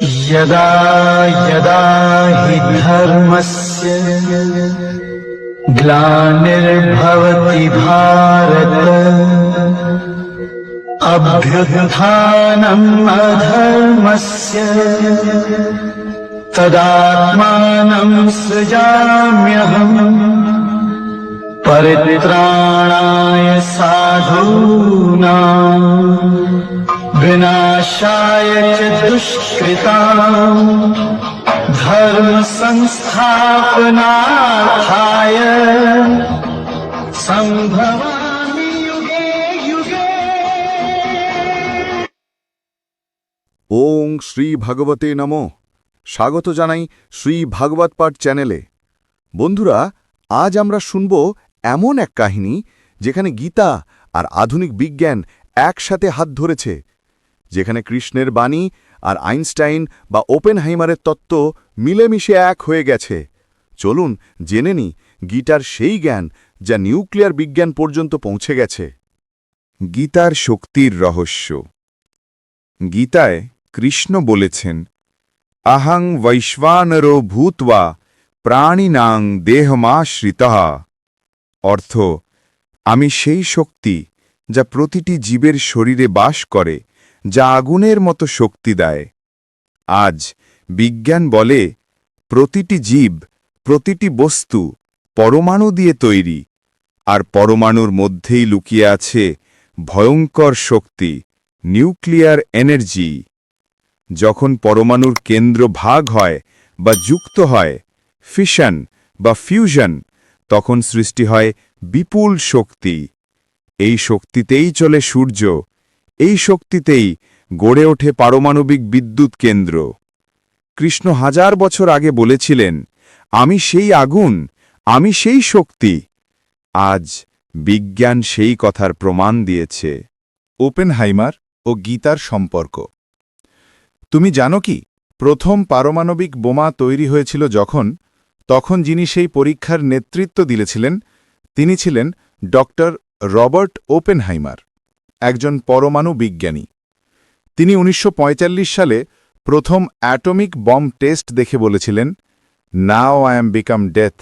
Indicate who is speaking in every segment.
Speaker 1: यदा यदा हि धर्मस्य ग्लानिर्भवति भारत अभ्युत्थानम् अधर्मस्य तदात्मानं सृजाम्यहम् परित्राणाय साधूनाम्। विनाशाय च दुष्कृताम् धर्मसंस्थापनार्थाय सम्भवामि युगे युगे
Speaker 2: ওং শ্রী ভাগবতে নম স্বাগত জানাই শ্রী ভাগবত পাঠ চ্যানেলে বন্ধুরা আজ আমরা শুনব এমন এক কাহিনী যেখানে গীতা আর আধুনিক বিজ্ঞান একসাথে হাত ধরেছে যেখানে কৃষ্ণের বাণী আর আইনস্টাইন বা ওপেনহাইমারের তত্ত্ব মিলেমিশে এক হয়ে গেছে। চলুন জেনে নি গীতার সেই জ্ঞান যা নিউক্লিয়ার বিজ্ঞান পর্যন্ত পৌঁছে গেছে।
Speaker 3: গীতার শক্তির রহস্য। গীতায় কৃষ্ণ বলেছেন, আহং বৈশ্বানরো ভূত্বা প্রাণিনাং দেহমাশ্রিত। অর্থ, আমি সেই শক্তি যা প্রতিটি জীবের শরীরে বাস করে যা আগুনের মতো শক্তি দেয়। আজ বিজ্ঞান বলে, প্রতিটি জীব, প্রতিটি বস্তু পরমাণু দিয়ে তৈরি, আর পরমাণুর মধ্যেই লুকিয়ে আছে ভয়ঙ্কর শক্তি, নিউক্লিয়ার এনার্জি। যখন পরমাণুর কেন্দ্র ভাগ হয় বা যুক্ত হয় ফিশন বা ফিউশন তখন সৃষ্টি হয় বিপুল শক্তি। এই শক্তিতেই চলে সূর্য এই শক্তিতেই গড়ে ওঠে পারমাণবিক বিদ্যুৎ কেন্দ্র। কৃষ্ণ হাজার বছর আগে বলেছিলেন, আমি সেই আগুন, আমি সেই শক্তি। আজ বিজ্ঞান সেই কথার প্রমাণ দিয়েছে। ওপেনহাইমার ও গীতার সম্পর্ক। তুমি জানো কি, প্রথম পারমাণবিক বোমা তৈরি হয়েছিল যখন, তখন যিনি সেই পরীক্ষার নেতৃত্ব দিলেছিলেন, তিনি ছিলেন ডক্টর রবার্ট ওপেনহাইমার। একজন পরমাণু বিজ্ঞানী। তিনি ১৯৪৫ সালে প্রথম অ্যাটমিক বম টেস্ট দেখে বলেছিলেন now I am become death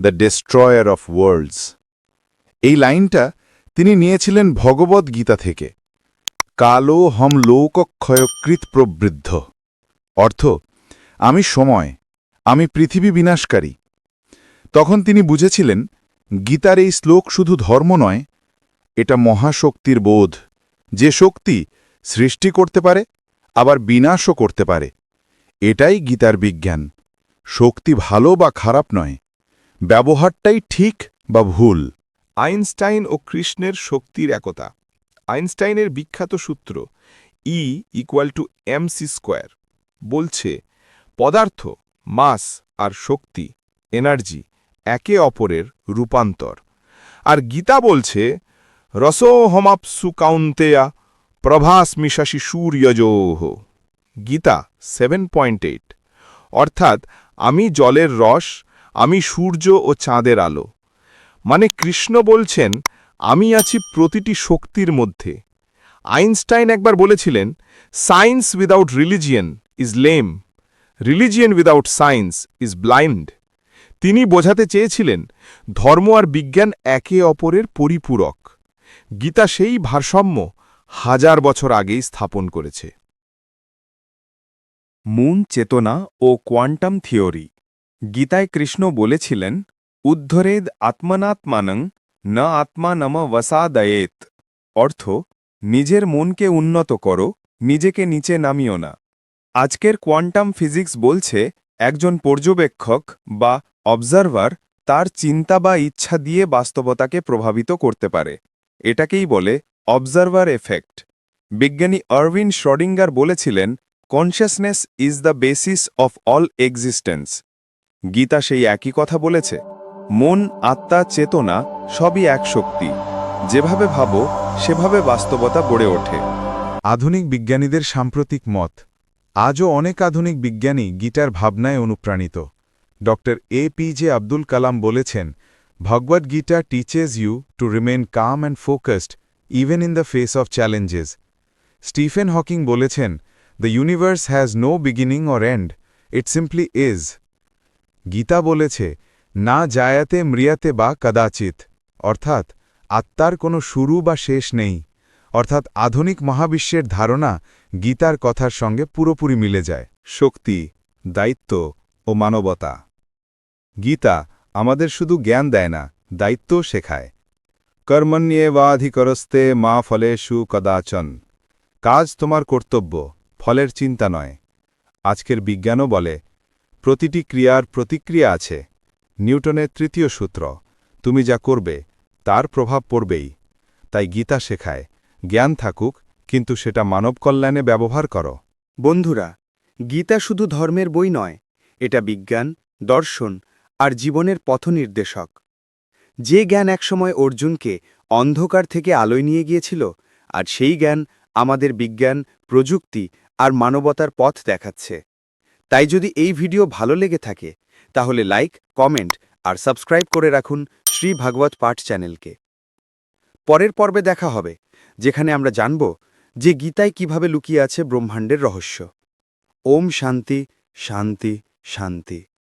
Speaker 3: the destroyer of worlds এই লাইনটা তিনি নিয়েছিলেন ভগবদ্ গীতা থেকে। কালো হম লোকক্ষয়কৃত প্রবৃদ্ধ। অর্থ, আমি সময়, আমি পৃথিবী বিনাশকারী। তখন তিনি বুঝেছিলেন, গীতার এই শ্লোক শুধু ধর্ম নয় এটা মহাশক্তির বোধ। যে শক্তি সৃষ্টি করতে পারে, আবার বিনাশও করতে পারে। এটাই গীতার বিজ্ঞান। শক্তি ভালো বা খারাপ নয়। ব্যবহারটাই ঠিক বা ভুল।
Speaker 4: আইনস্টাইন ও কৃষ্ণের শক্তির একতা। আইনস্টাইনের বিখ্যাত সূত্র E equal to M C square বলছে, পদার্থ, মাস আর শক্তি এনার্জি একে অপরের রূপান্তর। আর গীতা বলছে রসোহমাপসু কাউন্তেয়া প্রভাসমিশাসি সূর্যজোহ। গীতা সেভেন পয়েন্ট এইট অর্থাৎ, আমি জলের রস, আমি সূর্য ও চাঁদের আলো। মানে কৃষ্ণ বলছেন, আমি আছি প্রতিটি শক্তির মধ্যে। আইনস্টাইন একবার বলেছিলেন science without religion is lame religion without science is blind তিনি বোঝাতে চেয়েছিলেন, ধর্ম আর বিজ্ঞান একে অপরের পরিপূরক। গীতা সেই ভারসাম্য হাজার বছর আগেই স্থাপন করেছে।
Speaker 3: মুন চেতনা ও কোয়ান্টাম থিওরি। গীতায় কৃষ্ণ বলেছিলেন, উদ্ধরেদ আত্মনাত্মানং ন আত্মা নম বসাদয়েত অর্থ, নিজের মনকে উন্নত করো, নিজেকে নিচে নামিও না। আজকের কোয়ান্টাম ফিজিক্স বলছে, একজন পর্যবেক্ষক বা অবজারভার তার চিন্তা বা ইচ্ছা দিয়ে বাস্তবতাকে প্রভাবিত করতে পারে। এটাকেই বলে অবজারভার এফেক্ট বিজ্ঞানী আরভিন শ্রডিঙ্গার বলেছিলেন consciousness is the basis of all existence Gita সেই একই কথা বলেছে, মন, আত্মা, চেতনা সবই এক শক্তি। যেভাবে ভাবো, সেভাবে বাস্তবতা গড়ে ওঠে। আধুনিক বিজ্ঞানীদের সাম্প্রতিক মত। আজও অনেক আধুনিক বিজ্ঞানী গীটার ভাবনায় অনুপ্রাণিত। ড A P J Abdul Kalam বলেছেন Bhagavad Gita teaches you to remain calm and focused even in the face of challenges Stephen Hawking বলেছেন the universe has no beginning or end it simply is Gita বলেছে, না জায়াতে মৃয়াতে বা কদাচিৎ। অর্থাৎ, আত্মার কোনো শুরু বা শেষ নেই। অর্থাৎ, আধুনিক মহাবিশ্বের ধারণা গীতার কথার সঙ্গে পুরোপুরি মিলে যায়। শক্তি, দায়িত্ব ও মানবতা। গীতা আমাদের শুধু জ্ঞান দেয় না, দায়িত্বও শেখায়। কর্মণ্যে কর্মণ্যেবাধিকরস্তে মা ফলেষু কদাচন। কাজ তোমার কর্তব্য, ফলের চিন্তা নয়। আজকের বিজ্ঞানও বলে, প্রতিটি ক্রিয়ার প্রতিক্রিয়া আছে। নিউটনের তৃতীয় সূত্র, তুমি যা করবে, তার প্রভাব পড়বেই। তাই গীতা শেখায়, জ্ঞান থাকুক, কিন্তু সেটা মানব কল্যাণে ব্যবহার করো।
Speaker 5: বন্ধুরা, গীতা শুধু ধর্মের বই নয়, এটা বিজ্ঞান, দর্শন আর জীবনের পথনির্দেশক। যে জ্ঞান একসময় অর্জুনকে অন্ধকার থেকে আলোয় নিয়ে গিয়েছিল, আর সেই জ্ঞান আমাদের বিজ্ঞান, প্রযুক্তি আর মানবতার পথ দেখাচ্ছে। তাই যদি এই ভিডিও ভালো লেগে থাকে, তাহলে লাইক, কমেন্ট আর সাবস্ক্রাইব করে রাখুন শ্রী ভাগবত পাঠ চ্যানেলকে। পরের পর্বে দেখা হবে, যেখানে আমরা জানব যে গীতায় কীভাবে লুকিয়ে আছে ব্রহ্মাণ্ডের রহস্য। ওম শান্তি শান্তি শান্তি।